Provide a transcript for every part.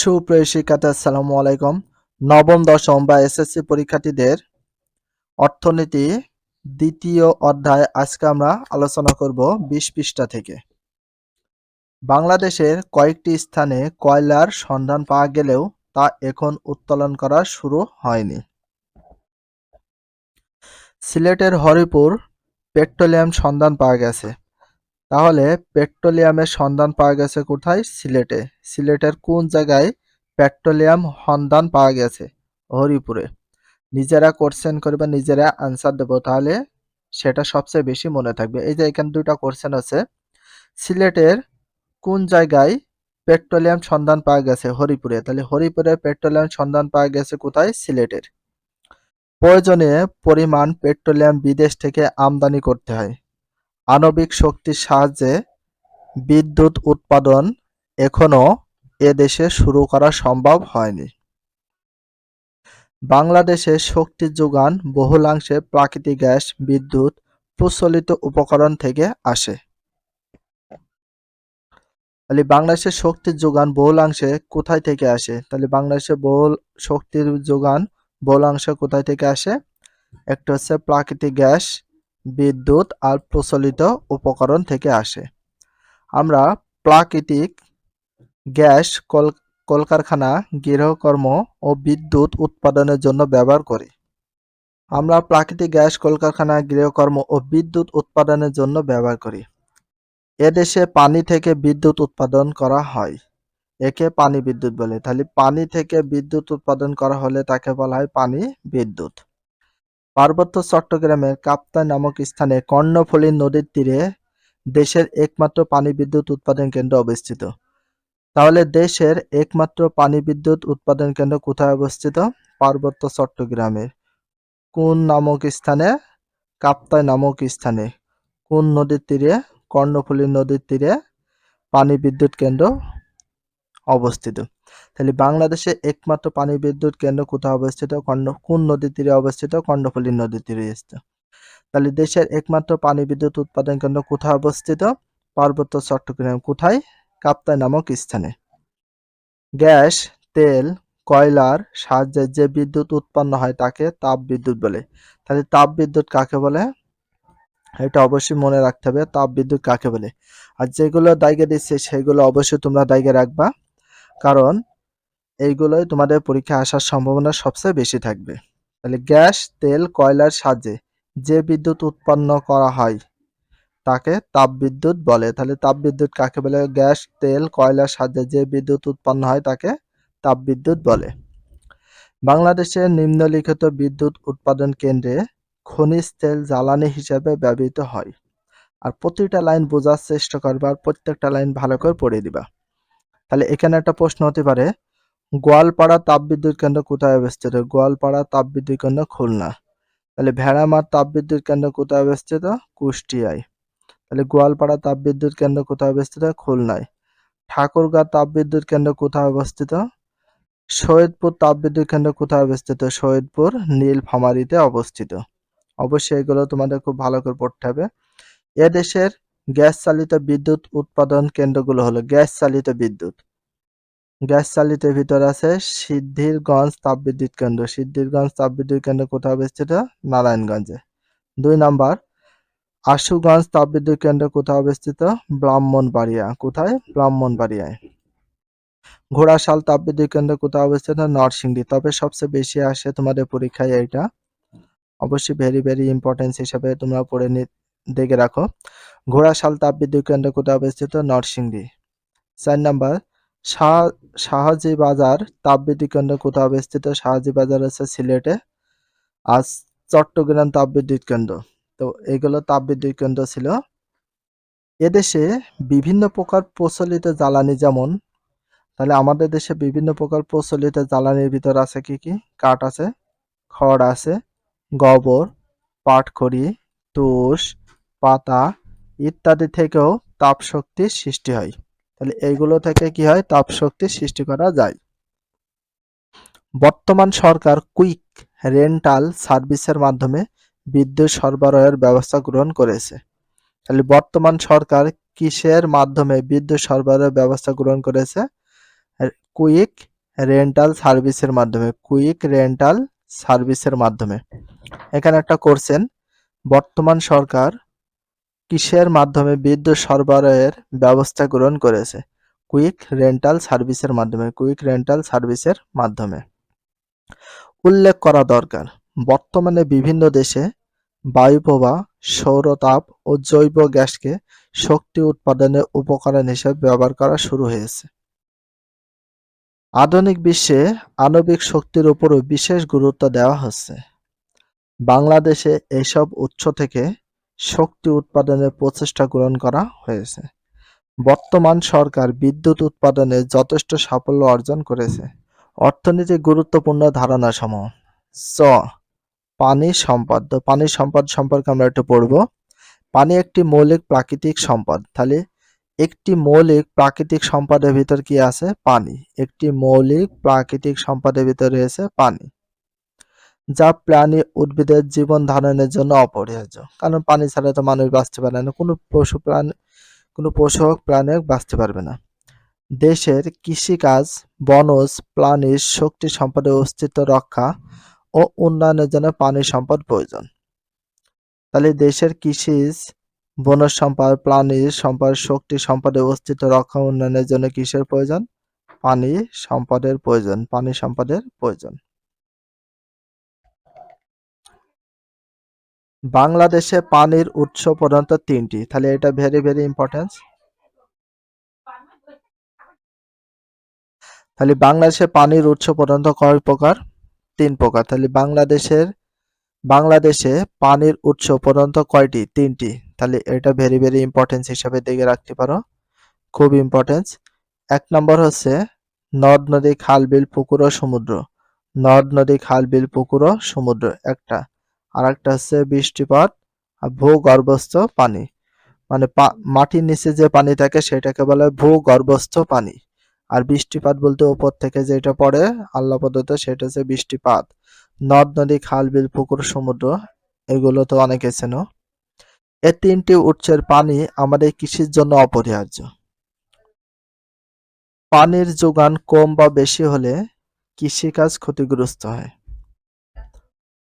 সুপ্রিয় শিক্ষার্থী আসসালামু আলাইকুম। নবম, দশম বা এসএসসি পরীক্ষার্থীদের অর্থনীতি দ্বিতীয় অধ্যায় আজকে আমরা আলোচনা করব বিশ পৃষ্ঠা থেকে। বাংলাদেশের কয়েকটি স্থানে কয়লার সন্ধান পাওয়া গেলেও তা এখন উত্তোলন করা শুরু হয়নি। সিলেটের হরিপুর পেট্রোলিয়াম সন্ধান পাওয়া গেছে। তাহলে পেট্রোলিয়ামের সন্ধান পাওয়া গেছে কোথায়? সিলেটে। সিলেটের কোন জায়গায় পেট্রোলিয়াম সন্ধান পাওয়া গেছে? হরিপুরে। নিজেরা কোশ্চেন করবে, নিজেরা আনসার দেবো। তাহলে সেটা সবচেয়ে বেশি মনে থাকবে। এই যে এখানে দুটো কোশ্চেন আছে। সিলেটের কোন জায়গায় পেট্রোলিয়াম সন্ধান পাওয়া গেছে? হরিপুরে। তাহলে হরিপুরে পেট্রোলিয়াম সন্ধান পাওয়া গেছে কোথায়? সিলেটের। প্রয়োজনে পরিমাণ পেট্রোলিয়াম বিদেশ থেকে আমদানি করতে হয়। আণবিক শক্তির সাহায্যে বিদ্যুৎ উৎপাদন এখনও এ দেশে শুরু করা সম্ভব হয়নি। বাংলাদেশে শক্তির যোগান বহুলাংশে প্রাকৃতিক গ্যাস, বিদ্যুৎ, প্রচলিত উপকরণ থেকে আসে। তাহলে বাংলাদেশের শক্তির যোগান বহুলাংশে কোথায় থেকে আসে? তাহলে বাংলাদেশে বহুল, শক্তির যোগান বহুলাংশে কোথায় থেকে আসে? একটা হচ্ছে প্রাকৃতিক গ্যাস বিদ্যুৎ আর প্রচলিত উপকরণ থেকে আসে। আমরা প্রাকৃতিক গ্যাস, কল, কলকারখানা, গৃহকর্ম ও বিদ্যুৎ উৎপাদনের জন্য ব্যবহার করি। আমরা প্রাকৃতিক গ্যাস, কলকারখানা, গৃহকর্ম ও বিদ্যুৎ উৎপাদনের জন্য ব্যবহার করি। এদেশে পানি থেকে বিদ্যুৎ উৎপাদন করা হয়। একে পানি বিদ্যুৎ বলে। তাহলে পানি থেকে বিদ্যুৎ উৎপাদন করা হলে তাকে বলা হয় পানি বিদ্যুৎ। পার্বত্য চট্টগ্রামের কাপ্তাই নামক স্থানে কর্ণফুলী নদীর তীরে দেশের একমাত্র পানি বিদ্যুৎ উৎপাদন কেন্দ্র অবস্থিত। তাহলে দেশের একমাত্র পানি বিদ্যুৎ উৎপাদন কেন্দ্র কোথায় অবস্থিত? পার্বত্য চট্টগ্রামে কোন নামক স্থানে? কাপ্তাই নামক স্থানে। কোন নদীর তীরে? কর্ণফুলী নদীর তীরে পানি বিদ্যুৎ কেন্দ্র অবস্থিত। তাহলে বাংলাদেশে একমাত্র পানি বিদ্যুৎ কেন্দ্র কোথায় অবস্থিত? কর্ণ, কোন নদীর তীরে অবস্থিত? কর্ণফুলী নদীর তীরে অবস্থিত। তাহলে দেশের একমাত্র পানি বিদ্যুৎ উৎপাদন কেন্দ্র কোথায় অবস্থিত? পার্বত্য চট্টগ্রাম। কোথায়? কাপ্তাই নামক স্থানে। গ্যাস, তেল, কয়লার সাহায্যে যে বিদ্যুৎ উৎপন্ন হয় তাকে তাপ বিদ্যুৎ বলে। তাহলে তাপ বিদ্যুৎ কাকে বলে? এটা অবশ্যই মনে রাখতে হবে, তাপ বিদ্যুৎ কাকে বলে? আর যেগুলো দায়গে দিচ্ছে সেগুলো অবশ্যই তোমরা দায়গে রাখবা। কারণ এইগুলোই তোমাদের পরীক্ষায় আসার সম্ভাবনা সবচেয়ে বেশি থাকবে। তাহলে গ্যাস, তেল, কয়লার সাহায্যে যে বিদ্যুৎ উৎপন্ন করা হয়, তাকে তাপবিদ্যুৎ বলে। তাহলে তাপবিদ্যুৎ কাকে বলে? গ্যাস, তেল, কয়লার সাহায্যে যে বিদ্যুৎ উৎপন্ন হয়, তাকে তাপবিদ্যুৎ বলে। বাংলাদেশের নিম্নলিখিত বিদ্যুৎ উৎপাদন কেন্দ্রে খনিজ তেল জ্বালানি হিসেবে ব্যবহৃত হয়। আর প্রতিটা লাইন বোঝার চেষ্টা করবা, প্রত্যেকটা লাইন ভালো করে পড়ে দিবা। তাহলে এখানে একটা প্রশ্ন হতে পারে, গোয়ালপাড়া তাপবিদ্যুৎ কেন্দ্র কোথায় অবস্থিত? গোয়ালপাড়া তাপবিদ্যুৎ কেন্দ্র খুলনা। তাহলে ভেড়ামার তাপবিদ্যুৎ কেন্দ্র কোথায় অবস্থিত? কুষ্টিয়ায়। তাহলে গোয়ালপাড়া তাপবিদ্যুৎ কেন্দ্র কোথায় অবস্থিত? খুলনায়। ঠাকুরগাঁ তাপবিদ্যুৎ কেন্দ্র কোথায় অবস্থিত? সৈয়দপুর তাপবিদ্যুৎ কেন্দ্র কোথায় অবস্থিত? সৈয়দপুর, নীলফামারীতে অবস্থিত। অবশ্যই এগুলো তোমাদের খুব ভালো করে পড়তে হবে। এদেশের গ্যাস চালিত বিদ্যুৎ উৎপাদন কেন্দ্রগুলো হলো গ্যাস চালিত বিদ্যুৎ। গ্যাস চালিত ভিতর আছে সিদ্ধিরগঞ্জ তাপবিদ্যুৎ কেন্দ্র। সিদ্ধিরগঞ্জ তাপবিদ্যুৎ কেন্দ্র কোথায় অবস্থিত? নারায়ণগঞ্জে। দুই নাম্বার, আশুগঞ্জ তাপবিদ্যুৎ কেন্দ্র কোথায় অবস্থিত? ব্রাহ্মণবাড়িয়া। কোথায়? ব্রাহ্মণবাড়িয়ায়। ঘোড়াশাল তাপবিদ্যুৎ কেন্দ্র কোথায় অবস্থিত? নরসিংদী। তবে সবচেয়ে বেশি আসে তোমাদের পরীক্ষায় এইটা। অবশ্যই ভেরি ভেরি ইম্পর্টেন্স হিসাবে তোমরা পড়ে নি দেখে রাখো। ঘোড়াশাল তাপবিদ্যুৎ কেন্দ্র কোথায় অবস্থিত? নরসিংদী। চার নম্বর, শাহ শাহজি বাজার তাপবিদ্যুৎ কেন্দ্র কোথায় অবস্থিত? শাহজি বাজার হচ্ছে সিলেটে। আর চট্টগ্রাম তাপবিদ্যুৎ কেন্দ্র। তো এগুলো তাপবিদ্যুৎ কেন্দ্র ছিল। এদেশে বিভিন্ন প্রকার প্রচলিত জ্বালানি যেমন, তাহলে আমাদের দেশে বিভিন্ন প্রকার প্রচলিত জ্বালানির ভিতর আছে কি কি? কাঠ আছে, খড় আছে, গোবর, পাটখড়ি, তুষ, পাতা ইত্যাদি থেকেও তাপ শক্তির সৃষ্টি হয়। তাহলে এইগুলো থেকে কি হয়? তাপ শক্তির সৃষ্টি করা যায়। বর্তমান সরকার কুইক রেন্টাল সার্ভিসের মাধ্যমে বিদ্যুৎ সরবরাহের ব্যবস্থা গ্রহণ করেছে। তাহলে বর্তমান সরকার কিসের মাধ্যমে বিদ্যুৎ সরবরাহের ব্যবস্থা গ্রহণ করেছে? কুইক রেন্টাল সার্ভিসের মাধ্যমে, কুইক রেন্টাল সার্ভিসের মাধ্যমে। এখানে একটা করছেন বর্তমান সরকার কিসের মাধ্যমে বিদ্যুৎ সরবরাহের ব্যবস্থা গ্রহণ করেছে? কুইক রেন্টাল সার্ভিসের মাধ্যমে, কুইক রেন্টাল সার্ভিসের মাধ্যমে। উল্লেখ করা দরকার, বর্তমানে বিভিন্ন দেশে বায়ুপ্রবাহ সৌরতাপ ও জৈব গ্যাসকে শক্তি উৎপাদনের উপকরণ হিসেবে ব্যবহার করা শুরু হয়েছে। আধুনিক বিশ্বে আণবিক শক্তির উপরও বিশেষ গুরুত্ব দেওয়া হচ্ছে। বাংলাদেশে এসব উৎস থেকে শক্তি উৎপাদনের প্রচেষ্টা গ্রহণ করা হয়েছে। বর্তমান সরকার বিদ্যুৎ উৎপাদনে যথেষ্ট সাফল্য অর্জন করেছে। অর্থনীতির গুরুত্বপূর্ণ ধারণা সমূহ চ, পানি সম্পদ। পানি সম্পদ সম্পর্কে আমরা একটু পড়ব। পানি একটি মৌলিক প্রাকৃতিক সম্পদ। তাহলে একটি মৌলিক প্রাকৃতিক সম্পদের ভিতর কি আছে? পানি। একটি মৌলিক প্রাকৃতিক সম্পদের ভিতর রয়েছে পানি। যা প্রাণী উদ্ভিদের জীবন ধারণের জন্য অপরিহার্য। কারণ পানি ছাড়া তো মানুষ বাঁচতে পারে না। কোনো পশু প্রাণী, কোনো পশু হোক প্রাণী হোক বাঁচতে পারবে না। দেশের কৃষিকাজ, বনজ, প্রাণীর শক্তি সম্পদের অস্তিত্ব রক্ষা ও উন্নয়নের জন্য পানি সম্পদ প্রয়োজন। তাহলে দেশের কৃষিজ বনজ সম্পদ প্রাণীর সম্পদ, শক্তি সম্পদের অস্তিত্ব রক্ষা উন্নয়নের জন্য কিসের প্রয়োজন? পানি সম্পদের প্রয়োজন, পানি সম্পদের প্রয়োজন। বাংলাদেশে পানির উৎস প্রধানত তিনটি। তাহলে এটা ভেরি ভেরি ইম্পর্টেন্স তাহলে বাংলাদেশে পানির উৎস প্রধানত কয় প্রকার? তিন প্রকার। তাহলে বাংলাদেশের, বাংলাদেশে পানির উৎস প্রধানত কয়টি? তিনটি। তাহলে এটা ভেরি ভেরি ইম্পর্টেন্স হিসাবে দেখে রাখতে পারো। খুব ইম্পর্টেন্স এক নম্বর হচ্ছে নদ, নদী, খাল, বিল, পুকুর ও সমুদ্র। নদ, নদী, খাল, বিল, পুকুর ও সমুদ্র। একটা। আর একটা হচ্ছে বৃষ্টিপাত আর ভূগর্ভস্থ পানি। মানে মাটির নিচে যে পানি থাকে সেটাকে বলে ভূগর্ভস্থ পানি। আর বৃষ্টিপাত বলতে উপর থেকে যেটা পড়ে, আল্লাহ প্রদত্ত সেটা হচ্ছে বৃষ্টিপাত। নদ, নদী, খাল, বিল, পুকুর, সমুদ্র, এগুলো তো অনেকে চেনো। এ তিনটি উৎসের পানি আমাদের কৃষির জন্য অপরিহার্য। পানির যোগান কম বা বেশি হলে কৃষিকাজ ক্ষতিগ্রস্ত হয়।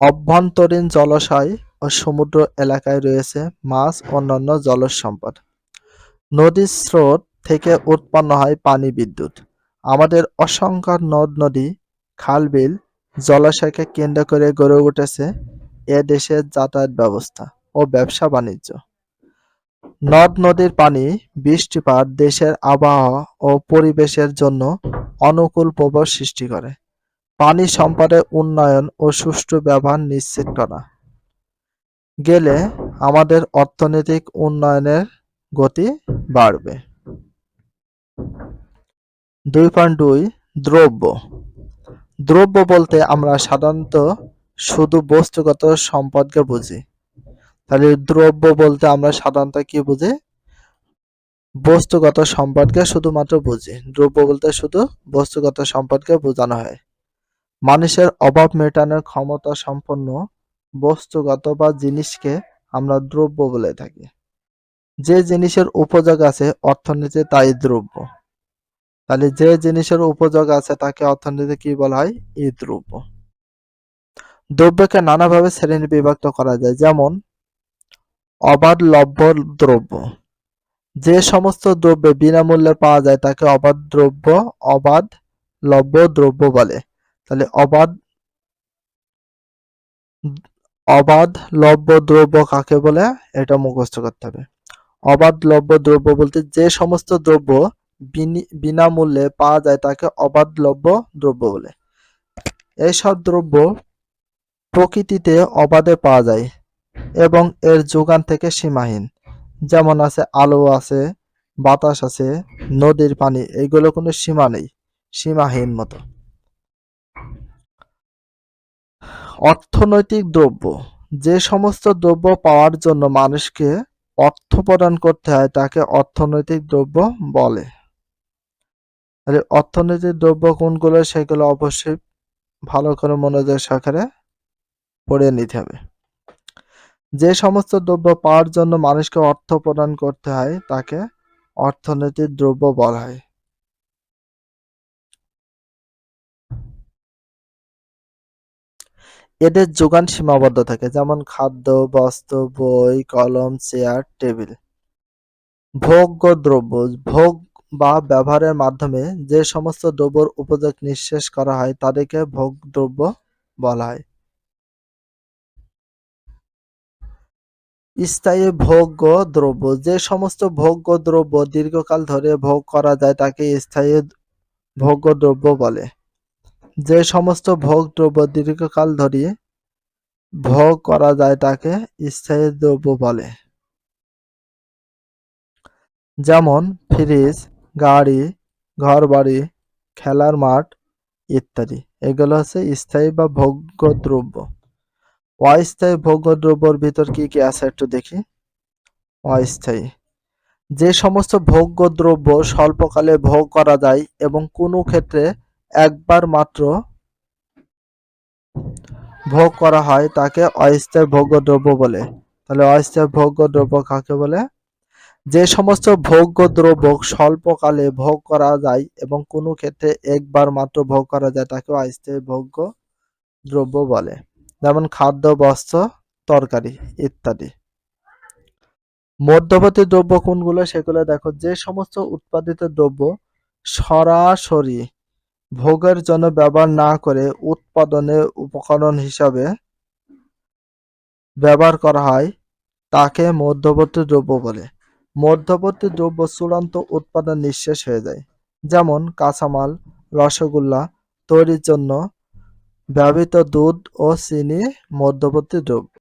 অভ্যন্তরীণ জলাশয় ও সমুদ্র এলাকায় রয়েছে মাছ, অন্যান্য জলজ সম্পদ নদীর স্রোত থেকে উৎপন্ন হয় পানি বিদ্যুৎ। আমাদের অসংখ্য নদ, নদী খাল বিল জলাশয়কে কেন্দ্র করে গড়ে উঠেছে এ দেশের যাতায়াত ব্যবস্থা ও ব্যবসা বাণিজ্য। নদ, নদীর পানি বৃষ্টিপাত দেশের আবহাওয়া ও পরিবেশের জন্য অনুকূল প্রভাব সৃষ্টি করে। পানি সম্পদের উন্নয়ন ও সুষ্ঠু ব্যবহার নিশ্চিত করা। গেলে আমাদের অর্থনৈতিক উন্নয়নের গতি বাড়বে। দুই পয়েন্ট দুই, দ্রব্য। দ্রব্য বলতে আমরা সাধারণত শুধু বস্তুগত সম্পদকে বুঝি। তাহলে দ্রব্য বলতে আমরা সাধারণত কি বুঝি? বস্তুগত সম্পদকে শুধুমাত্র বুঝি। দ্রব্য বলতে শুধু বস্তুগত সম্পদকে বোঝানো হয়। মানুষের অভাব মেটানোর ক্ষমতা সম্পন্ন বস্তুগত বা জিনিসকে আমরা দ্রব্য বলে থাকি। যে জিনিসের উপযোগ আছে অর্থনীতি তাই দ্রব্য। তাহলে যে জিনিসের উপযোগ আছে তাকে অর্থনীতি কি বলা হয়? ই দ্রব্য। দ্রব্যকে নানাভাবে শ্রেণি বিভক্ত করা যায়। যেমন, অবাধ লভ্য দ্রব্য। যে সমস্ত দ্রব্য বিনামূল্যে পাওয়া যায় তাকে অবাধ দ্রব্য, অবাধ লভ্য দ্রব্য বলে। তাহলে অবাধ অবাধ লভ্য দ্রব্য কাকে বলে? এটা মুখস্থ করতে হবে। অবাধ লভ্য দ্রব্য বলতে যে সমস্ত দ্রব্য বিনামূল্যে পাওয়া যায় তাকে অবাধ লভ্য দ্রব্য বলে। এইসব দ্রব্য প্রকৃতিতে অবাধে পাওয়া যায় এবং এর যোগান থেকে সীমাহীন। যেমন আছে আলো আছে, বাতাস আছে, নদীর পানি এইগুলো কোনো সীমা নেই, সীমাহীন মতো। অর্থনৈতিক দ্রব্য। যে সমস্ত দ্রব্য পাওয়ার জন্য মানুষকে অর্থ প্রদান করতে হয়, তাকে অর্থনৈতিক দ্রব্য বলে। অর্থনৈতিক দ্রব্য কোনগুলো, সেগুলো অবশ্যই ভালো করে মনোযোগ সহকারে পড়ে নিতে হবে। যে সমস্ত দ্রব্য পাওয়ার জন্য মানুষকে অর্থ প্রদান করতে হয়, তাকে অর্থনৈতিক দ্রব্য বলা হয়। এদের যোগান সীমাবদ্ধ থাকে, যেমন খাদ্য বস্ত্র বই, কলম, চেয়ার, টেবিল। ভোগ্য দ্রব্য, ভোগ বা ব্যবহারের মাধ্যমে যে সমস্ত দ্রব্যর উপযোগ নিঃশেষ করা হয়, তাদেরকে ভোগদ্রব্য বলা হয়। স্থায়ী ভোগ্য দ্রব্য, যে সমস্ত ভোগ্য দ্রব্য দীর্ঘকাল ধরে ভোগ করা যায়, তাকে স্থায়ী ভোগ্য দ্রব্য বলে। যে সমস্ত ভোগ দ্রব্য দীর্ঘকাল ধরে ভোগ করা যায় তাকে স্থায়ী দ্রব্য বলে। যেমন ফ্রিজ, গাড়ি, ঘরবাড়ি, খেলার মাঠ ইত্যাদি। এগুলো হচ্ছে স্থায়ী বা ভোগ্য দ্রব্য। অস্থায়ী ভোগ্য দ্রব্যর ভিতর কি কি আছে একটু দেখি। অস্থায়ী। যে সমস্ত ভোগ্য দ্রব্য স্বল্পকালে ভোগ করা যায় এবং কোনো ক্ষেত্রে একবার মাত্র ভোগ করা হয় তাকে অস্থায়ী ভোগ্য দ্রব্য বলে। তাহলে অস্থায়ী ভোগ্য দ্রব্য কাকে বলে? যে সমস্ত ভোগ্য দ্রব্য স্বল্পকালে ভোগ করা যায় এবং কোনো ক্ষেত্রে একবার মাত্র ভোগ করা যায় তাকে অস্থায়ী ভোগ্য দ্রব্য বলে। যেমন খাদ্য, বস্ত্র, তরকারি ইত্যাদি। মধ্যবর্তী দ্রব্য কোনগুলো? সেগুলো দেখো। যে সমস্ত উৎপাদিত দ্রব্য সরাসরি ভোগের জন্য ব্যবহার না করে উৎপাদনের উপকরণ হিসাবে ব্যবহার করা হয়, তাকে মধ্যবর্তী দ্রব্য বলে। মধ্যবর্তী দ্রব্য চূড়ান্ত উৎপাদন নিঃশেষ হয়ে যায়। যেমন কাঁচামাল, রসগোল্লা তৈরির জন্য ব্যবহৃত দুধ ও চিনি মধ্যবর্তী দ্রব্য।